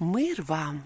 Мир вам,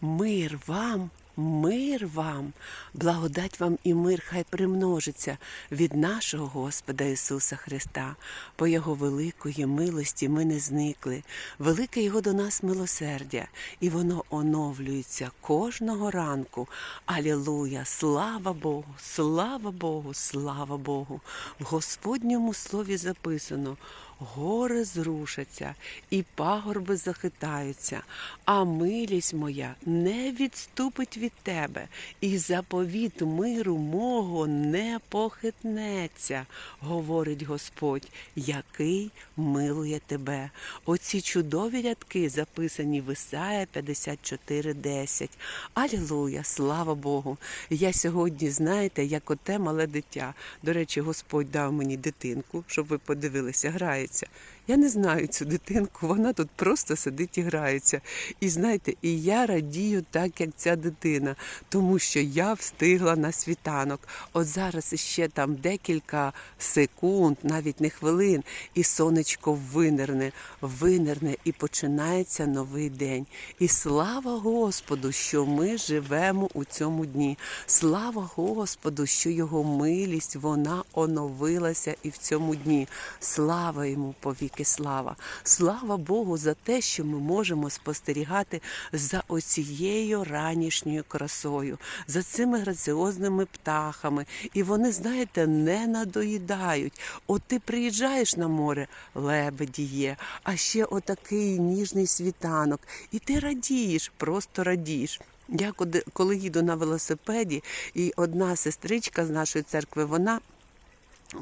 мир вам, мир вам, благодать вам і мир хай примножиться від нашого Господа Ісуса Христа. По Його великої милості ми не зникли. Велике Його до нас милосердя, і воно оновлюється кожного ранку. Алілуя! Слава Богу! Слава Богу! Слава Богу! В Господньому слові записано. Гори зрушаться, і пагорби захитаються, а милість моя не відступить від тебе, і заповіт миру мого не похитнеться, говорить Господь, який милує тебе. Оці чудові рядки записані в Ісая 54.10. Алілуя, слава Богу! Я сьогодні, знаєте, як оте мале дитя. До речі, Господь дав мені дитинку, щоб ви подивилися, грається. Я не знаю цю дитинку, вона тут просто сидить і грається. І знаєте, і я радію так, як ця дитина, тому що я встигла на світанок. От зараз іще там декілька секунд, навіть не хвилин, і сонечко винирне, винирне, і починається новий день. І слава Господу, що ми живемо у цьому дні. Слава Господу, що його милість вона оновилася і в цьому дні. Слава йому повіки слава. Слава Богу за те, що ми можемо спостерігати за оцією ранішньою красою, за цими граціозними птахами. І вони, знаєте, не надоїдають. От ти приїжджаєш на море, лебеді є, а ще отакий ніжний світанок, і ти радієш, просто радієш. Я коли їду на велосипеді, і одна сестричка з нашої церкви, вона.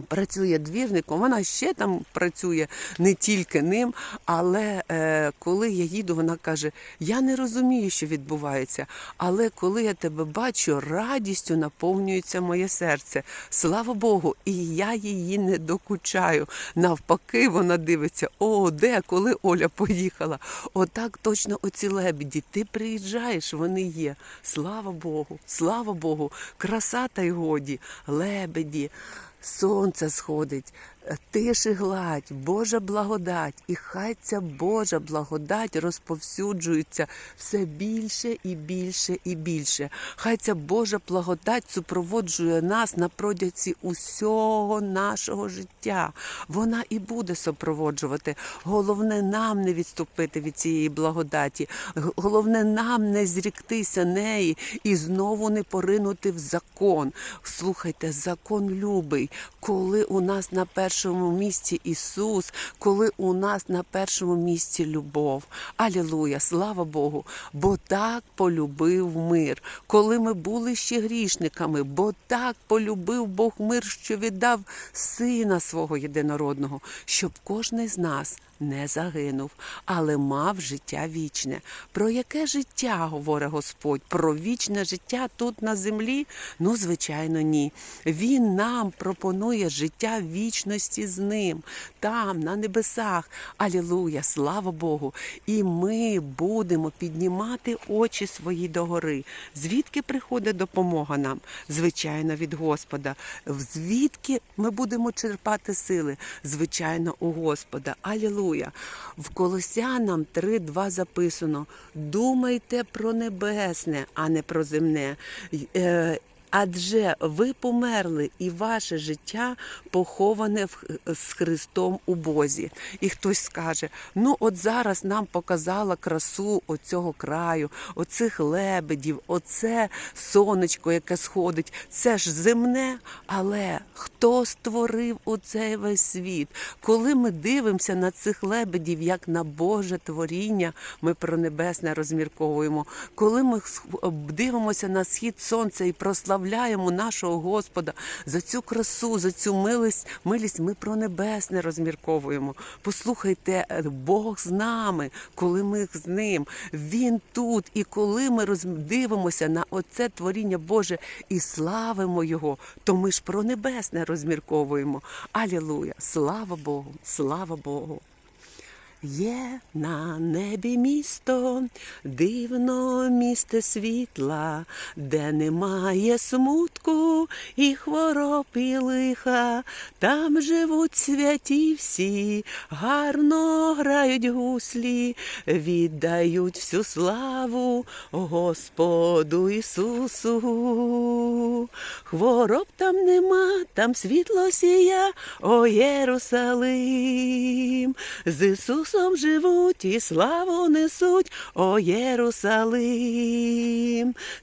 Працює двірником, вона ще там працює не тільки ним. Але е, коли я їду, вона каже: Я не розумію, що відбувається. Але коли я тебе бачу, радістю наповнюється моє серце. Слава Богу, і я її не докучаю. Навпаки, вона дивиться: о, де, коли Оля поїхала? Отак точно оці лебіді. Ти приїжджаєш, вони є. Слава Богу, слава Богу, краса та й годі, лебеді. Сонце сходить, тиші гладь, Божа благодать, і хай ця Божа благодать розповсюджується все більше і більше і більше. Хай ця Божа благодать супроводжує нас на протязі усього нашого життя. Вона і буде супроводжувати. Головне нам не відступити від цієї благодаті. Головне нам не зріктися неї і знову не поринути в закон. Слухайте, закон любий, коли у нас на першому місці Ісус, коли у нас на першому місці любов. Алілуя, слава Богу! Бо так полюбив мир, коли ми були ще грішниками, бо так полюбив Бог мир, що віддав Сина свого єдинородного, щоб кожний з нас не загинув, але мав життя вічне. Про яке життя говорить Господь? Про вічне життя тут на землі? Ну, звичайно, ні. Він нам пропонує життя вічності з ним, там, на небесах. Алілуя, слава Богу! І ми будемо піднімати очі свої догори. Звідки приходить допомога нам? Звичайно, від Господа. Звідки ми будемо черпати сили? Звичайно, у Господа. Алілуя. В Колосянам 3.2 записано: думайте про небесне, а не про земне. Адже ви померли, і ваше життя поховане з Христом у Бозі. І хтось скаже: ну, от зараз нам показала красу оцього краю, оцих лебедів, оце сонечко, яке сходить. Це ж земне, але хто створив оцей весь світ? Коли ми дивимося на цих лебедів, як на Боже творіння, ми про небесне розмірковуємо. Коли ми дивимося на схід сонця і прославляємо нашого Господа за цю красу, за цю милість, милість, ми про небесне розмірковуємо. Послухайте, е, Бог з нами, коли ми з ним, Він тут. І коли ми роз- дивимося на оце творіння Боже і славимо Його, то ми ж про небесне розмірковуємо. Алілуя! Слава Богу! Слава Богу! Є на небі місто, дивно місце світла, де немає смутку і хвороб і лиха, там живуть святі всі, гарно грають гуслі, віддають всю славу Господу Ісусу. Хвороб там нема, там світло сія, о Єрусалим. З Ісусом живуть і славу несуть, о Єрусалим.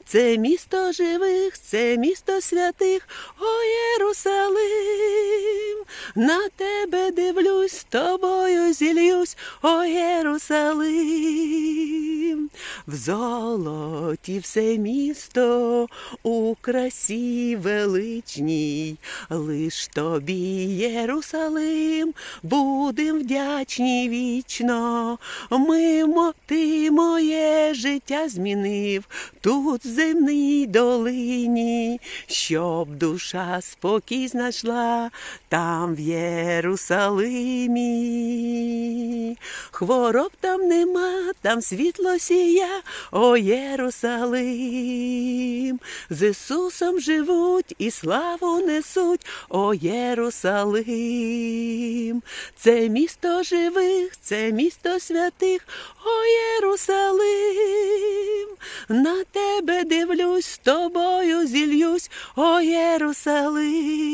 Це місто живих, це місто святих, о Єрусалим. На тебе дивлюсь, з тобою зільюсь, о Єрусалим. В золоті все місто у красі величній, лиш тобі, Єрусалим, будем вдячні вічно. Мимо ти моє життя змінив тут в земній долині, щоб душа спокій знайшла там в Єрусалимі. Хвороб там нема, там світло сія, о Єрусалим. З Ісусом живуть і славу несуть, о Єрусалим. Це місто живих, це місто святих, о Єрусалим. На тебе дивлюсь, з тобою зільюсь, о Єрусалим.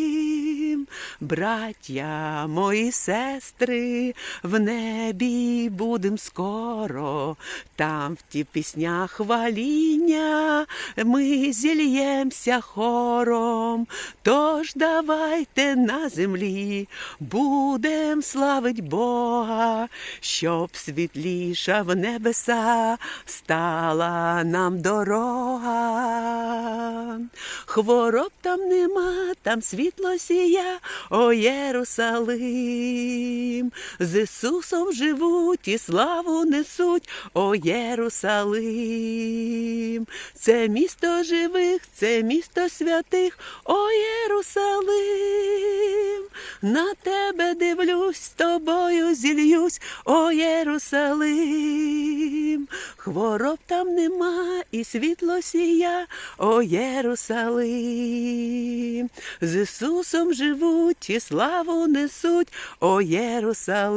Браття мої сестри, в небі будем скоро, там в ті піснях хваління ми зільємся хором. Тож давайте на землі будем славить Бога, щоб світліша в небеса стала нам дорога. Хвороб там нема, там світло сія, о Єрусалим. З Ісусом живуть і славу несуть, о Єрусалим. Це місто живих, це місто святих, о Єрусалим. На тебе дивлюсь, з тобою зільюсь, о Єрусалим. Хвороб там нема і світло сія, о Єрусалим. З Ісусом живуть і славу несуть, о Єрусалим.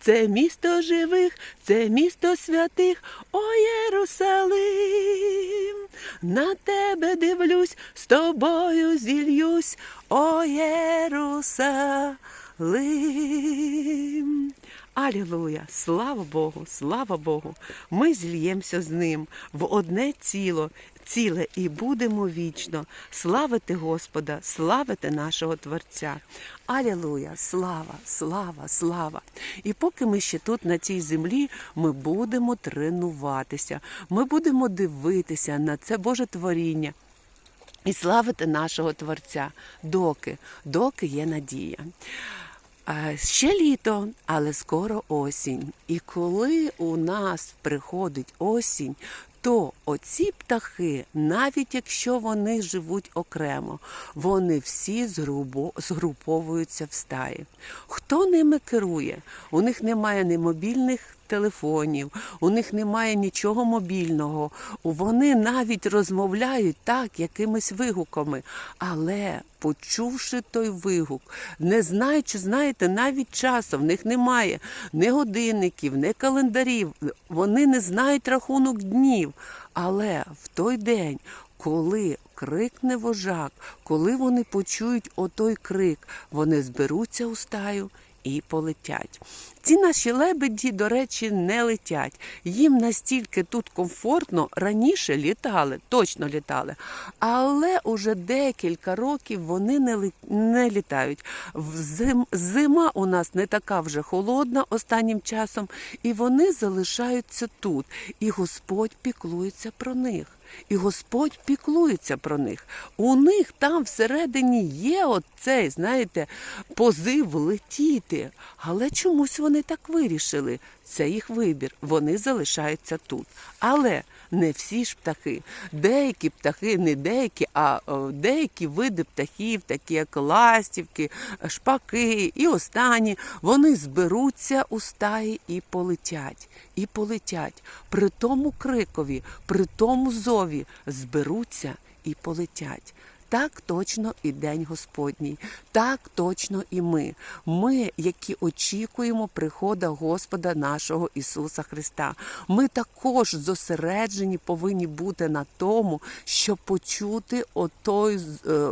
Це місто живих, це місто святих, о Єрусалим. На тебе дивлюсь, з тобою зільюсь, о Єрусалим. Алілуя! Слава Богу, слава Богу! Ми зільємося з ним в одне ціло, ціле і будемо вічно славити Господа, славити нашого Творця. Алілуя! Слава, слава, слава! І поки ми ще тут на цій землі, ми будемо тренуватися, ми будемо дивитися на це Боже творіння. І славити нашого Творця, доки, доки є надія. Ще літо, але скоро осінь. І коли у нас приходить осінь, то оці птахи, навіть якщо вони живуть окремо, вони всі згруповуються в стаї. Хто ними керує? У них немає ні мобільних телефонів, у них немає нічого мобільного. Вони навіть розмовляють так, якимись вигуками. Але почувши той вигук, не знаючи, знаєте, навіть часу, в них немає ні годинників, ні календарів, вони не знають рахунок днів. Але в той день, коли крикне вожак, коли вони почують отой крик, вони зберуться у стаю і полетять. Ці наші лебеді, до речі, не летять. Їм настільки тут комфортно раніше літали, точно літали. Але уже декілька років вони не, не літають. Взим- Зима у нас не така вже холодна останнім часом, і вони залишаються тут. І Господь піклується про них. І Господь піклується про них. У них там всередині є оцей, знаєте, позив летіти. Але чомусь вони так вирішили. Це їх вибір. Вони залишаються тут. Але не всі ж птахи. Деякі птахи, не деякі, а деякі види птахів, такі як ластівки, шпаки і останні, вони зберуться у стаї і полетять. І полетять. При тому крикові, при тому зові зберуться і полетять. Так точно і День Господній, так точно і ми. Ми, які очікуємо прихода Господа нашого Ісуса Христа. Ми також зосереджені повинні бути на тому, щоб почути отой е,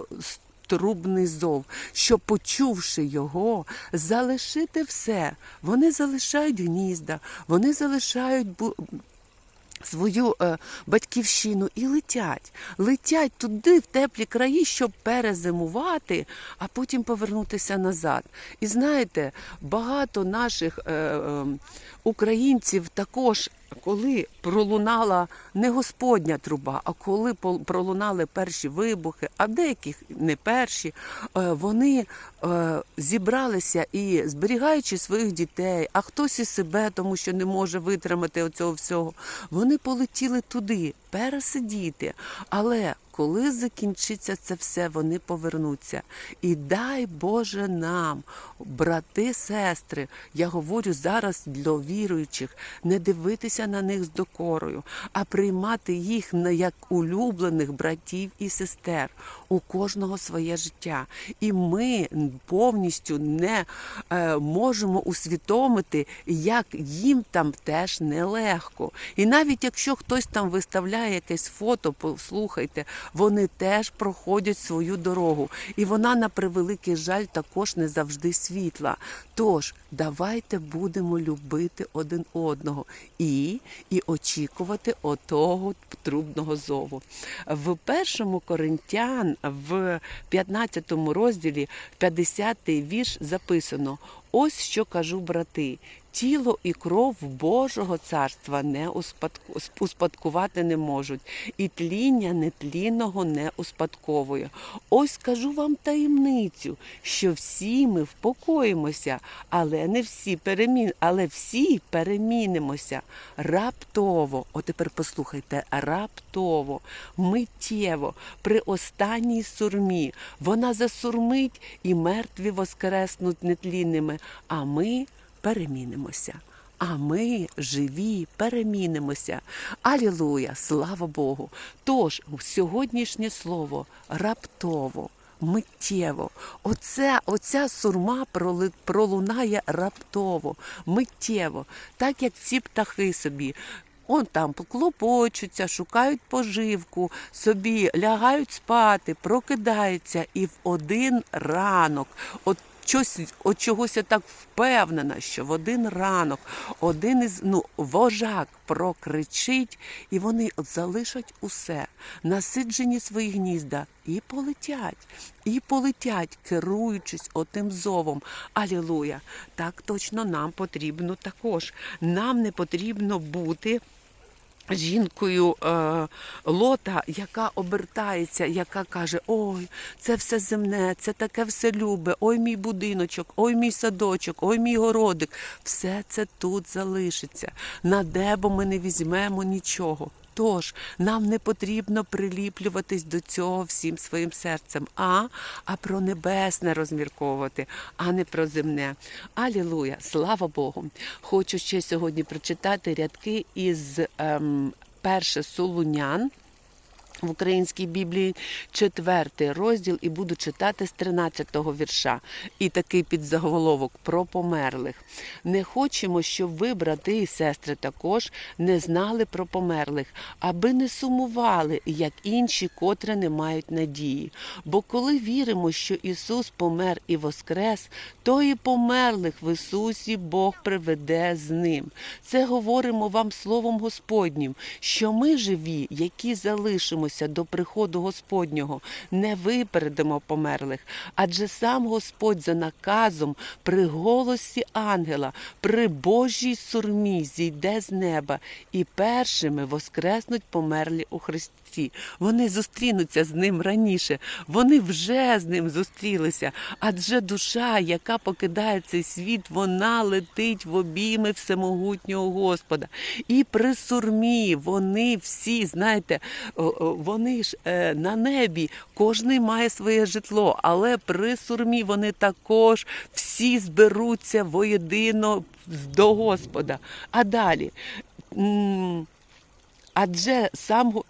трубний зов, що, почувши його, залишити все. Вони залишають гнізда, вони залишають свою е, батьківщину і летять. Летять туди, в теплі краї, щоб перезимувати, а потім повернутися назад. І знаєте, багато наших е, е, українців також. Коли пролунала не господня труба, а коли пролунали перші вибухи, а деяких не перші, е, вони е, зібралися і зберігаючи своїх дітей, а хтось і себе, тому що не може витримати оцього всього, вони полетіли туди, пересидіти. Але коли закінчиться це все, вони повернуться. І дай Боже нам, брати, сестри, я говорю зараз для віруючих, не дивитися на них з докорою, а приймати їх як улюблених братів і сестер. У кожного своє життя. І ми повністю не е, можемо усвідомити, як їм там теж нелегко. І навіть якщо хтось там виставляє якесь фото, послухайте, вони теж проходять свою дорогу. І вона, на превеликий жаль, також не завжди світла. Тож давайте будемо любити один одного і, і очікувати отого трубного зову. В першому Коринтян в 15 розділі, 50-й вірш записано: Ось що кажу, брати. Тіло і кров Божого царства не успадкувати не можуть, і тління нетлінного не успадковує. Ось кажу вам таємницю, що всі ми впокоїмося, але не всі перемін, але всі перемінимося раптово. О, тепер послухайте, раптово, миттєво, при останній сурмі. Вона засурмить і мертві воскреснуть нетлінними, а ми перемінимося. А ми живі, перемінимося. Алілуя, слава Богу. Тож сьогоднішнє слово раптово, миттєво. Оце, оця сурма пролунає раптово, миттєво, так як ці птахи собі. Он там поклопочуться, шукають поживку, собі лягають спати, прокидаються і в один ранок. От щось, от чогось так впевнена, що в один ранок один із ну, вожак прокричить, і вони от залишать усе, насиджені свої гнізда, і полетять, і полетять, керуючись отим зовом. Алілуя! Так точно нам потрібно також. Нам не потрібно бути жінкою е, лота, яка обертається, яка каже: Ой, це все земне, це таке все любе, ой, мій будиночок, ой, мій садочок, ой, мій городик. Все це тут залишиться. На небо ми не візьмемо нічого. Тож нам не потрібно приліплюватись до цього всім своїм серцем, а, а про небесне розмірковувати, а не про земне. Алілуя! Слава Богу! Хочу ще сьогодні прочитати рядки із ем, перше Солунян. В українській Біблії четвертий розділ і буду читати з 13-го вірша. І такий підзаголовок про померлих. Не хочемо, щоб ви, брати і сестри, також не знали про померлих, аби не сумували, як інші, котрі не мають надії. Бо коли віримо, що Ісус помер і воскрес, то і померлих в Ісусі Бог приведе з ним. Це говоримо вам Словом Господнім, що ми живі, які залишимося наблизимося до приходу Господнього, не випередимо померлих, адже сам Господь за наказом при голосі ангела, при Божій сурмі зійде з неба, і першими воскреснуть померлі у Христі. Вони зустрінуться з ним раніше, вони вже з ним зустрілися. Адже душа, яка покидає цей світ, вона летить в обійми всемогутнього Господа. І при сурмі вони всі, знаєте, вони ж е, на небі, кожний має своє житло, але при сурмі вони також всі зберуться воєдино до Господа. А далі. Адже сам,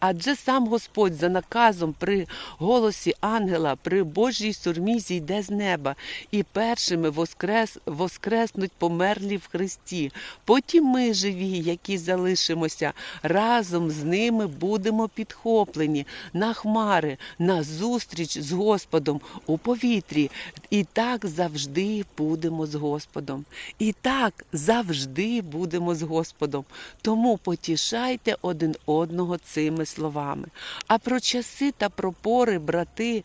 адже сам Господь за наказом при голосі ангела, при Божій сурмі зійде з неба, і першими воскрес, воскреснуть померлі в Христі. Потім ми, живі, які залишимося, разом з ними будемо підхоплені на хмари, на зустріч з Господом у повітрі. І так завжди будемо з Господом. І так завжди будемо з Господом. Тому потішайте один одного цими словами. А про часи та про пори, брати,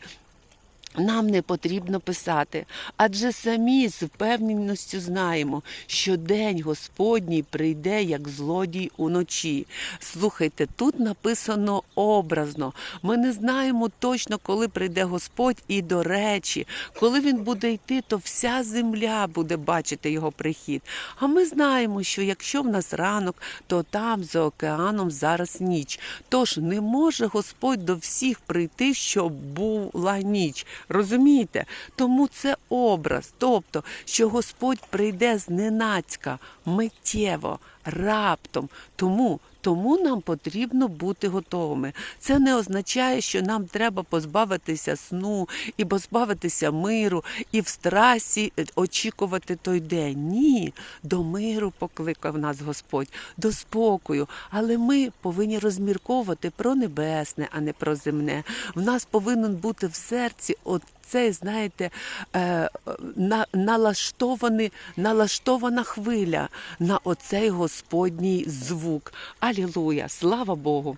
нам не потрібно писати, адже самі з впевненістю знаємо, що день Господній прийде як злодій уночі. Слухайте, тут написано образно. Ми не знаємо точно, коли прийде Господь, і до речі, коли він буде йти, то вся земля буде бачити його прихід. А ми знаємо, що якщо в нас ранок, то там за океаном зараз ніч. Тож не може Господь до всіх прийти, щоб була ніч. Розумієте? Тому це образ, тобто, що Господь прийде зненацька, миттєво, раптом. Тому тому нам потрібно бути готовими. Це не означає, що нам треба позбавитися сну і позбавитися миру, і в страсі е, очікувати той день. Ні, до миру покликав нас Господь, до спокою. Але ми повинні розмірковувати про небесне, а не про земне. В нас повинен бути в серці от цей, знаєте, е, на, налаштований, налаштована хвиля на оцей Господній звук. Алілуя! Слава Богу!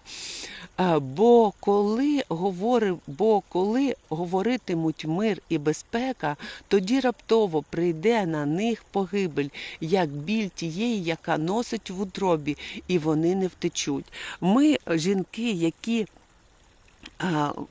Е, Бо коли говорив, бо коли говоритимуть мир і безпека, тоді раптово прийде на них погибель, як біль тієї, яка носить в утробі, і вони не втечуть. Ми, жінки, які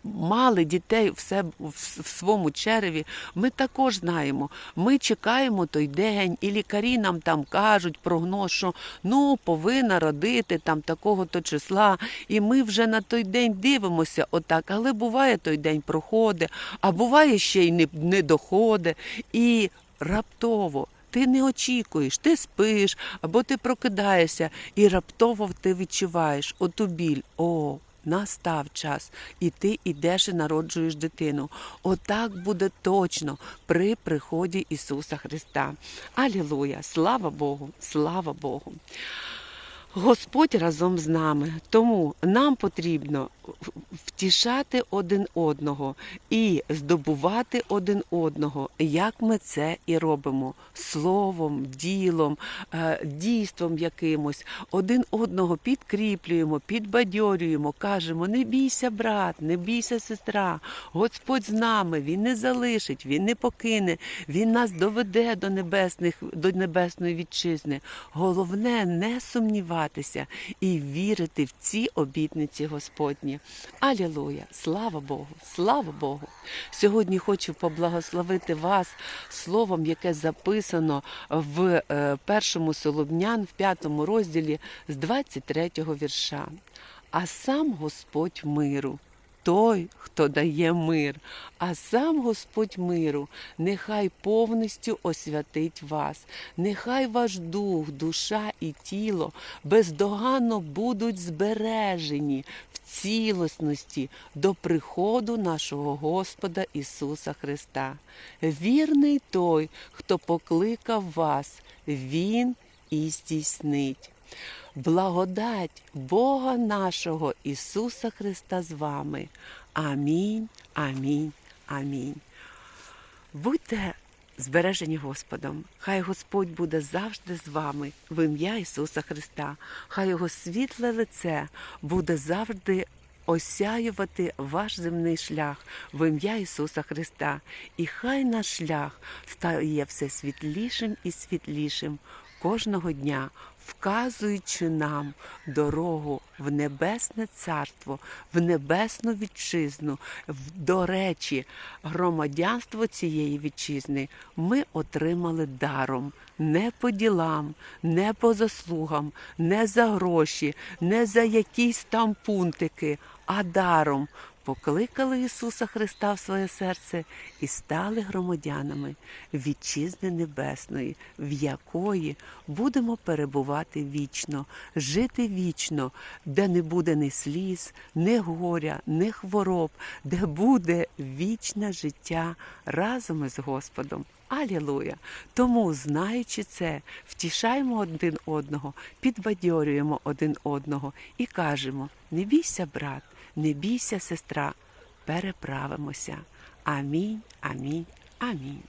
мали дітей в, себе, в, в своєму череві, ми також знаємо. Ми чекаємо той день, і лікарі нам там кажуть прогноз, що ну повинна родити там такого-то числа. І ми вже на той день дивимося отак. Але буває той день проходить, а буває ще й не, не доходить. І раптово. Ти не очікуєш, ти спиш або ти прокидаєшся, і раптово ти відчуваєш оту біль. О, настав час, і ти ідеш і народжуєш дитину. Отак буде точно при приході Ісуса Христа. Алілуя! Слава Богу! Слава Богу! Господь разом з нами, тому нам потрібно втішати один одного і здобувати один одного, як ми це і робимо словом, ділом, е, дійством якимось. Один одного підкріплюємо, підбадьорюємо, кажемо: не бійся, брат, не бійся, сестра. Господь з нами, Він не залишить, Він не покине, Він нас доведе до небесних, до небесної вітчизни. Головне не сумніватися і вірити в ці обітниці Господні. Алілуя! Слава Богу! Слава Богу! Сьогодні хочу поблагословити вас словом, яке записано в е, першому Солобнян, в п'ятому розділі з 23-го вірша. А сам Господь миру. Той, хто дає мир, а сам Господь миру, нехай повністю освятить вас, нехай ваш дух, душа і тіло бездоганно будуть збережені цілісності до приходу нашого Господа Ісуса Христа. Вірний той, хто покликав вас, Він і здійснить. Благодать Бога нашого Ісуса Христа з вами. Амінь, амінь, амінь. Будьте збережені Господом. Хай Господь буде завжди з вами в ім'я Ісуса Христа. Хай Його світле лице буде завжди осяювати ваш земний шлях в ім'я Ісуса Христа. І хай наш шлях стає все світлішим і світлішим кожного дня, вказуючи нам дорогу в небесне царство, в небесну вітчизну. До речі, громадянство цієї вітчизни ми отримали даром, не по ділам, не по заслугам, не за гроші, не за якісь там пунктики, а даром. Покликали Ісуса Христа в своє серце і стали громадянами вітчизни небесної, в якої будемо перебувати вічно, жити вічно, де не буде ні сліз, ні горя, ні хвороб, де буде вічне життя разом із Господом. Алілуя! Тому, знаючи це, втішаємо один одного, підбадьорюємо один одного і кажемо: не бійся, брат, не бійся, сестра, переправимося. Амінь, амінь, амінь.